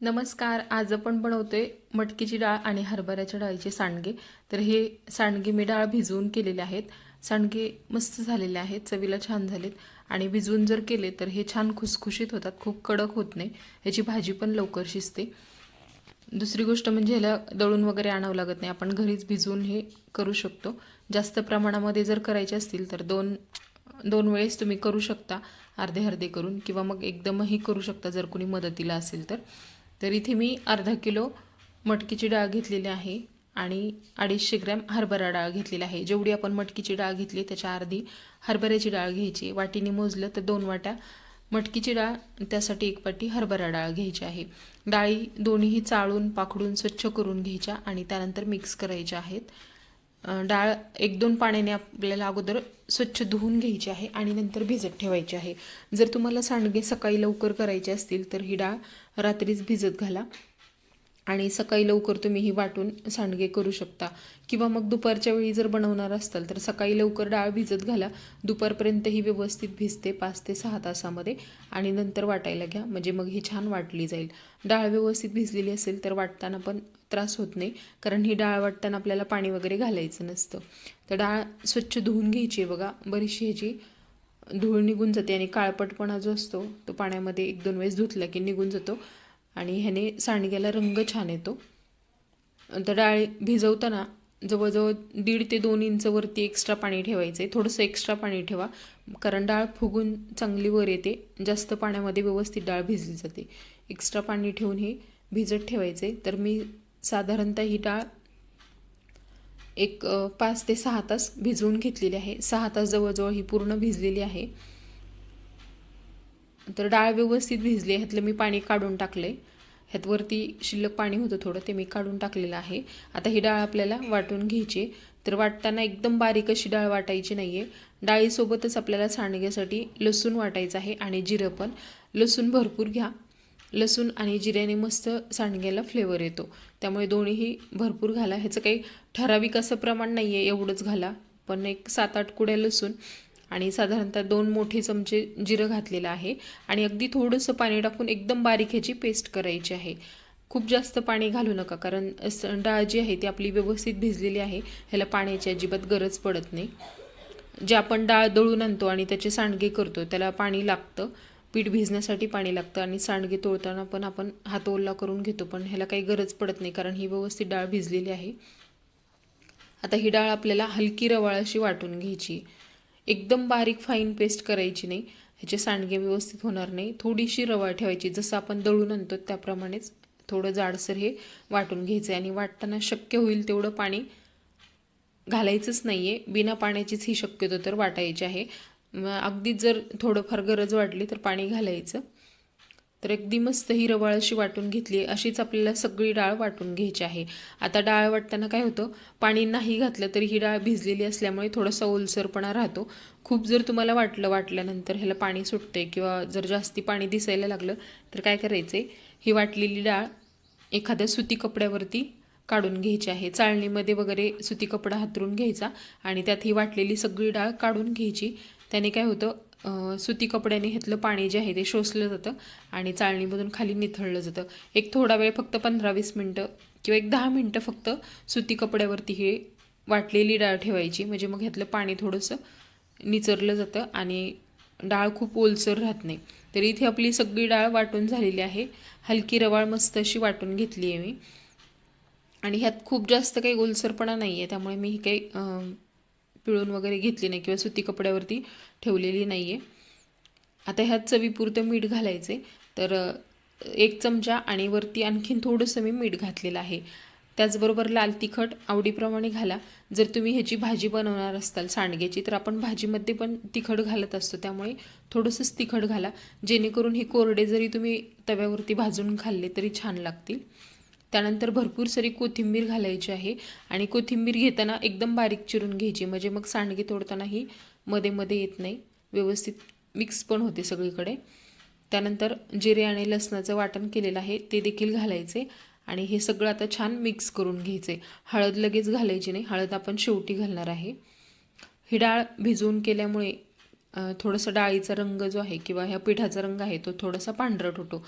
नमस्कार आज आपण बनवतोय मटकीची डाळ आणि हरभऱ्याच्या डाळीचे सांडगे. तर हे सांडगे मी डाळ भिजवून केलेले आहेत. सांडगे मस्त झालेले आहेत चवीला छान झालेत. आणि भिजवून जर केले तर हे छान खुसखुशीत होतात खूप कडक होत नाही. ह्याची भाजी पण लवकर शिजते. दुसरी गोष्ट म्हणजे ह्याला दळून वगैरे आणावं लागत नाही. आपण घरीच भिजवून हे करू शकतो. जास्त प्रमाणामध्ये जर करायचे असतील तर दोन दोन वेळेस तुम्ही करू शकता अर्धे अर्धे करून. किंवा मग एकदमही करू शकता जर कोणी मदतीला असेल तर. तर इथे मी अर्धा किलो मटकीची डाळ घेतलेली आहे आणि अडीचशे ग्रॅम हरभरा डाळ घेतलेली आहे. जेवढी आपण मटकीची डाळ घेतली त्याच्या अर्धी हरभऱ्याची डाळ घ्यायची. वाटीने मोजलं तर दोन वाट्या मटकीची डाळ त्यासाठी एक वाटी हरभरा डाळ घ्यायची आहे. डाळी दोन्हीही चाळून पाखडून स्वच्छ करून घ्यायच्या आणि त्यानंतर मिक्स करायच्या आहेत. डाळ एक दोन पाण्याने आपल्याला अगोदर स्वच्छ धुवून घ्यायची आहे आणि नंतर भिजत ठेवायची आहे. जर तुम्हाला सांडगे सकाळी लवकर करायचे असतील तर ही डाळ रात्रीच भिजत घाला. आणि सकाळी लवकर तुम्ही ही वाटून सांडगे करू शकता. किंवा मग दुपारच्या वेळी जर बनवणार असाल तर सकाळी लवकर डाळ भिजत घाला. दुपारपर्यंत ही व्यवस्थित भिजते पाच ते सहा तासामध्ये आणि नंतर वाटायला घ्या. म्हणजे मग ही छान वाटली जाईल. डाळ व्यवस्थित भिजलेली असेल तर वाटताना पण त्रास होत नाही कारण ही डाळ वाटताना आपल्याला पाणी वगैरे घालायचं नसतं. तर डाळ स्वच्छ धुवून घ्यायची आहे बघा. बरीचशी ह्याची धूळ निघून जाते आणि काळपटपणा जो असतो तो पाण्यामध्ये एक दोन वेळेस धुतला की निघून जातो. आणि ह्याने सांडग्याला रंग छान येतो. तर डाळ भिजवताना जवळजवळ दीड ते दोन इंचवरती एक्स्ट्रा पाणी ठेवायचं आहे थोडंसं एक्स्ट्रा पाणी ठेवा कारण डाळ फुगून चांगली वर येते. जास्त पाण्यामध्ये व्यवस्थित डाळ भिजली जाते. एक्स्ट्रा पाणी ठेवून हे भिजत ठेवायचे तर मी साधारणतः ही डाळ एक पाच ते सहा तास भिजवून घेतलेली आहे. सहा तास जवळजवळ ही पूर्ण भिजलेली आहे. तर डाळ व्यवस्थित भिजली ह्यातलं मी पाणी काढून टाकलंय. ह्यात वरती शिल्लक पाणी होतं थोडं ते मी काढून टाकलेलं आहे. आता ही डाळ आपल्याला वाटून घ्यायची तर वाटताना एकदम बारीक अशी डाळ वाटायची नाही आहे डाळीसोबतच आपल्याला सांडग्यासाठी लसूण वाटायचं आहे आणि जिरं पण. लसूण भरपूर घ्या. लसूण आणि जिऱ्याने मस्त सांडग्याला फ्लेवर येतो. त्यामुळे दोन्हीही भरपूर घाला. ह्याचं काही ठराविक असं प्रमाण नाही आहे एवढंच घाला. पण एक सात आठ कुड्या लसूण. आणि साधारणतः दोन मोठे चमचे जिरं घातलेलं आहे. आणि अगदी थोडंसं पाणी टाकून एकदम बारीक ह्याची पेस्ट करायची आहे. खूप जास्त पाणी घालू नका कारण डाळ जी आहे ती आपली व्यवस्थित भिजलेली आहे. ह्याला पाण्याची अजिबात गरज पडत नाही. जे आपण डाळ दळून आणतो आणि त्याचे सांडगे करतो त्याला पाणी लागतं. पीठ भिजण्यासाठी पाणी लागतं आणि सांडगे तोडताना पण आपण हात ओला करून घेतो पण ह्याला काही गरज पडत नाही कारण ही व्यवस्थित डाळ भिजलेली आहे. आता ही डाळ आपल्याला हलकी रवाळ अशी वाटून घ्यायची. एकदम बारीक फाईन पेस्ट करायची नाही. ह्याचे सांडगे व्यवस्थित होणार नाही. थोडीशी रवा ठेवायची. जसं आपण दळून आणतो त्याप्रमाणेच थोडं जाडसर हे वाटून घ्यायचं आहे आणि वाटताना शक्य होईल तेवढं पाणी घालायचंच नाही आहे बिना पाण्याचीच ही शक्यतो तर वाटायची आहे. म अगदीच जर थोडंफार गरज वाटली तर पाणी घालायचं. तर अगदी मस्त ही रवाळ अशी वाटून घेतली अशीच आपल्याला सगळी डाळ वाटून घ्यायची आहे. आता डाळ वाटताना काय होतं पाणी नाही घातलं तरी ही डाळ भिजलेली असल्यामुळे थोडासा ओलसरपणा राहतो. खूप जर तुम्हाला वाटलं वाटल्यानंतर ह्याला पाणी सुटते किंवा जर जास्ती पाणी दिसायला लागलं तर काय करायचं ही वाटलेली डाळ एखाद्या सुती कपड्यावरती काढून घ्यायची आहे. चाळणीमध्ये वगैरे सुती कपडा हातरून घ्यायचा आणि त्यात ही वाटलेली सगळी डाळ काढून घ्यायची. त्याने काय होतं सुती कपड्याने घेतलं पाणी जे आहे ते शोषलं जातं आणि चाळणीमधून खाली निथळलं जातं. एक थोडा वेळ फक्त पंधरा वीस मिनटं किंवा एक दहा मिनटं फक्त सुती कपड्यावरती हे वाटलेली डाळ ठेवायची. म्हणजे मग ह्यातलं पाणी थोडंसं निचरलं जातं आणि डाळ खूप ओलसर राहत नाही. तर इथे आपली सगळी डाळ वाटून झालेली आहे. हलकी रवाळ मस्त अशी वाटून घेतली आहे मी. आणि ह्यात खूप जास्त काही ओलसरपणा नाही आहे त्यामुळे मी ही काही पिळून वगैरे घेतली नाही किंवा सुती कपड्यावरती ठेवलेली नाही आहे आता ह्यात चवीपुरतं मीठ घालायचं. आहे तर एक चमचा आणि वरती आणखीन थोडंसं मी मीठ घातलेलं आहे. त्याचबरोबर लाल तिखट आवडीप्रमाणे घाला. जर तुम्ही ह्याची भाजी बनवणार असताल सांडग्याची तर आपण भाजीमध्ये पण तिखट घालत असतो. त्यामुळे थोडंसंच तिखट घाला. जेणेकरून हे कोरडे जरी तुम्ही तव्यावरती भाजून खाल्ले तरी छान लागतील. त्यानंतर भरपूर सारी कोथिंबीर घालायची आहे. आणि कोथिंबीर घेताना एकदम बारीक चिरून घ्यायची. म्हणजे मग सांडगे तोडतानाही मध्ये मध्ये येत नाही. व्यवस्थित मिक्स पण होते सगळीकडे. त्यानंतर जिरे आणि लसणाचं वाटण केलेलं आहे. ते देखील घालायचे. आणि हे सगळं आता छान मिक्स करून घ्यायचे. हळद लगेच घालायची नाही. हळद आपण शेवटी घालणार आहे. ही डाळ भिजवून केल्यामुळे थोडंसं डाळीचा रंग जो आहे किंवा ह्या पिठाचा रंग आहे तो थोडासा पांढरट होतो.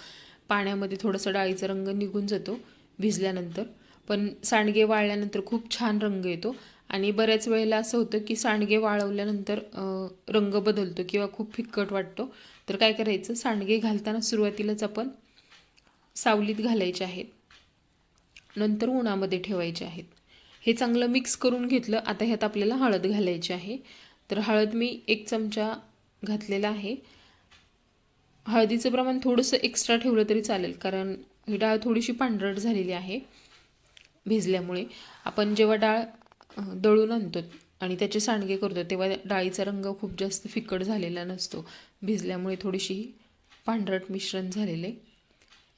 पाण्यामध्ये थोडासा डाळीचा रंग निघून जातो. भिजल्यानंतर. पण सांडगे वाळल्यानंतर खूप छान रंग येतो. आणि बऱ्याच वेळेला असं होतं की सांडगे वाळवल्यानंतर रंग बदलतो किंवा खूप फिक्कट वाटतो. तर काय करायचं? सांडगे घालताना सुरुवातीलाच आपण सावलीत घालायचे आहेत. नंतर उन्हामध्ये ठेवायचे आहेत. हे चांगलं मिक्स करून घेतलं आता ह्यात आपल्याला हळद घालायची आहे. तर हळद मी एक चमचा घातलेला आहे. हळदीचं प्रमाण थोडंसं एक्स्ट्रा ठेवलं तरी चालेल कारण ही डाळ थोडीशी पांढरट झालेली आहे भिजल्यामुळे. आपण जेव्हा डाळ दळून आणतो आणि त्याचे सांडगे करतो तेव्हा डाळीचा रंग खूप जास्त फिकट झालेला नसतो. भिजल्यामुळे थोडीशी पांढरट मिश्रण झालेले.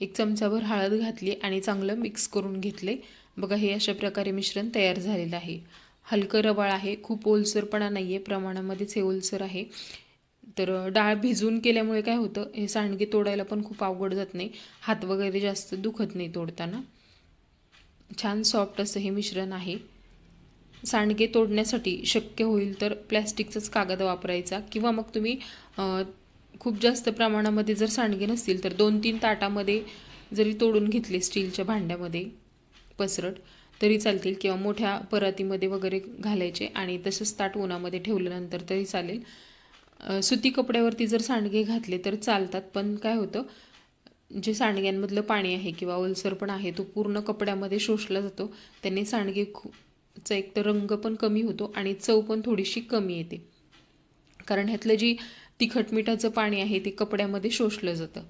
एक चमचाभर हळद घातली आणि चांगलं मिक्स करून घेतले. बघा हे अशा प्रकारे मिश्रण तयार झालेलं आहे. हलकं रवाळ आहे खूप ओलसरपणा नाही आहे प्रमाणामध्येच हे ओलसर आहे. तर डाळ भिजून केल्यामुळे काय होतं हे सांडगे तोडायला पण खूप अवघड जात नाही. हात वगैरे जास्त दुखत नाही तोडताना. छान सॉफ्ट असं हे मिश्रण आहे. सांडगे तोडण्यासाठी शक्य होईल तर प्लॅस्टिकचाच कागद वापरायचा. किंवा मग तुम्ही खूप जास्त प्रमाणामध्ये जर सांडगे नसतील तर दोन तीन ताटामध्ये जरी तोडून घेतले स्टीलच्या भांड्यामध्ये पसरट तरी चालतील. किंवा मोठ्या परातीमध्ये वगैरे घालायचे आणि तसंच ताट उन्हामध्ये ठेवल्यानंतर तरी चालेल. सुती कपड्यावरती जर सांडगे घातले तर चालतात पण काय होतं जे सांडग्यांमधलं पाणी आहे किंवा ओलसर पण आहे तो पूर्ण कपड्यामध्ये शोषला जातो. त्याने सांडगे खूप चा एक तर रंग पण कमी होतो आणि चव पण थोडीशी कमी येते. कारण ह्यातलं जी तिखट मिठाचं पाणी आहे ते कपड्यामध्ये शोषलं जातं.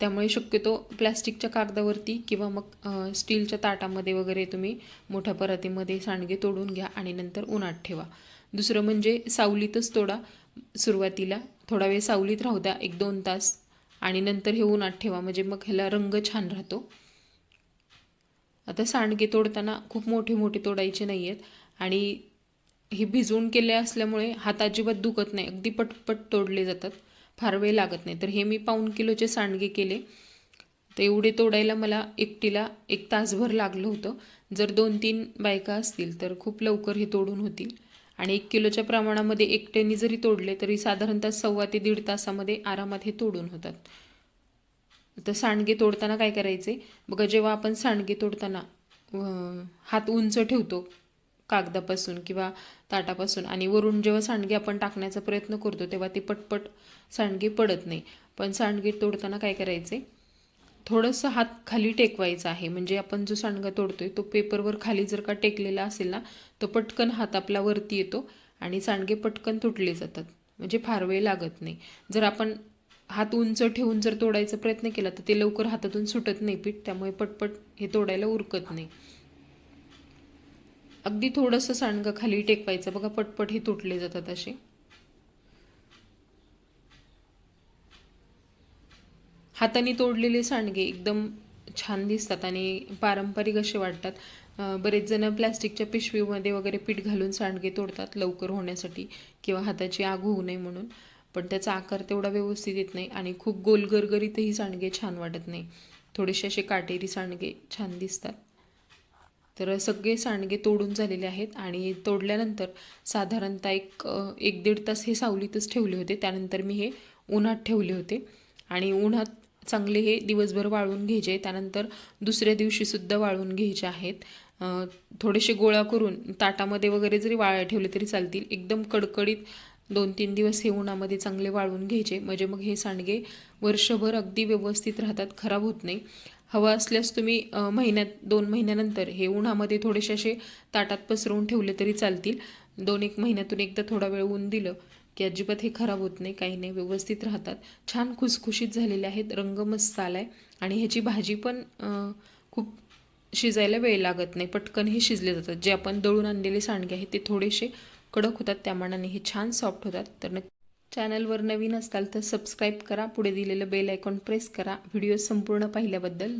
त्यामुळे शक्यतो प्लॅस्टिकच्या कागदावरती किंवा मग स्टीलच्या ताटामध्ये वगैरे तुम्ही मोठ्या परातीमध्ये सांडगे तोडून घ्या आणि नंतर उन्हात ठेवा. दुसरं म्हणजे सावलीतच तोडा. सुरुवातीला थोडा वेळ सावलीत राहू द्या एक दोन तास आणि नंतर हे उन्हात ठेवा. म्हणजे मग ह्याला रंग छान राहतो. आता सांडगे तोडताना खूप मोठे मोठे तोडायचे नाही आहेत आणि हे भिजवून केले असल्यामुळे हात अजिबात दुखत नाही. अगदी पटपट तोडले जातात. फार वेळ लागत नाही. तर हे मी पाऊण किलोचे सांडगे केले. तर एवढे तोडायला मला एकटीला एक तासभर लागलं होतं. जर दोन तीन बायका असतील तर खूप लवकर हे तोडून होतील. आणि एक किलोच्या प्रमाणामध्ये एकट्याने जरी तोडले तरी साधारणतः सव्वा ते दीड तासामध्ये आरामात हे तोडून होतात. तर सांडगे तोडताना काय करायचे? बघा जेव्हा आपण सांडगे तोडताना हात उंच ठेवतो कागदापासून किंवा ताटापासून. आणि वरून जेव्हा सांडगे आपण टाकण्याचा प्रयत्न करतो तेव्हा ते पटपट सांडगे पडत नाही. पण सांडगे तोडताना काय करायचे? थोडंसं हात खाली टेकवायचा आहे. म्हणजे आपण जो सांडगा तोडतोय तो पेपरवर खाली जर का टेकलेला असेल ना तर पटकन हात आपला वरती येतो आणि सांडगे पटकन तुटले जातात. म्हणजे फार वेळ लागत नाही. जर आपण हात उंच ठेवून जर तोडायचा प्रयत्न केला तर ते लवकर हातातून सुटत नाही पीठ. त्यामुळे पटपट हे तोडायला उरकत नाही. अगदी थोडंसं सांडगं खाली टेकवायचं. बघा पटपट हे तुटले जातात असे. हाताने तोडलेले सांडगे एकदम छान दिसतात आणि पारंपरिक असे वाटतात. बरेच जण प्लॅस्टिकच्या पिशवीमध्ये वगैरे पीठ घालून सांडगे तोडतात लवकर होण्यासाठी किंवा हाताची आग होऊ नये म्हणून. पण त्याचा आकार तेवढा व्यवस्थित येत नाही आणि खूप गोलगरगरीतही सांडगे छान वाटत नाही. थोडेसे असे काटेरी सांडगे छान दिसतात. तर सगळे सांडगे तोडून झालेले आहेत आणि तोडल्यानंतर साधारणतः एक एक दीड तास हे सावलीतच ठेवले होते. त्यानंतर मी हे उन्हात ठेवले होते. आणि उन्हात चांगले हे दिवसभर वाळून घ्यायचे. त्यानंतर दुसऱ्या दिवशीसुद्धा वाळवून घ्यायचे आहेत. थोडेसे गोळा करून ताटामध्ये वगैरे जरी वाळ ठेवले तरी चालतील. एकदम कडकडीत दोन तीन दिवस हे उन्हामध्ये चांगले वाळून घ्यायचे. म्हणजे मग हे सांडगे वर्षभर अगदी व्यवस्थित राहतात. खराब होत नाही. हवं असल्यास तुम्ही महिन्यात दोन महिन्यानंतर हे उन्हामध्ये थोडेसे असे ताटात पसरवून ठेवले तरी चालतील. दोन एक महिन्यातून एकदा थोडा वेळ ऊन दिलं की अजिबात हे खराब होत नाही काही नाही व्यवस्थित राहतात. छान खुसखुशीत झालेले आहेत रंग मस्त आला आहे आणि ह्याची भाजी पण खूप शिजायला वेळ लागत नाही पटकन हे शिजले जातात. जे आपण दळून आणलेले सांडगे आहेत ते थोडेसे कडक होतात त्या मानाने हे छान सॉफ्ट होतात. तर नक्की चॅनलवर नवीन असाल तर सबस्क्राईब करा. पुढे दिलेलं बेल आयकॉन प्रेस करा. व्हिडिओ संपूर्ण पाहिल्याबद्दल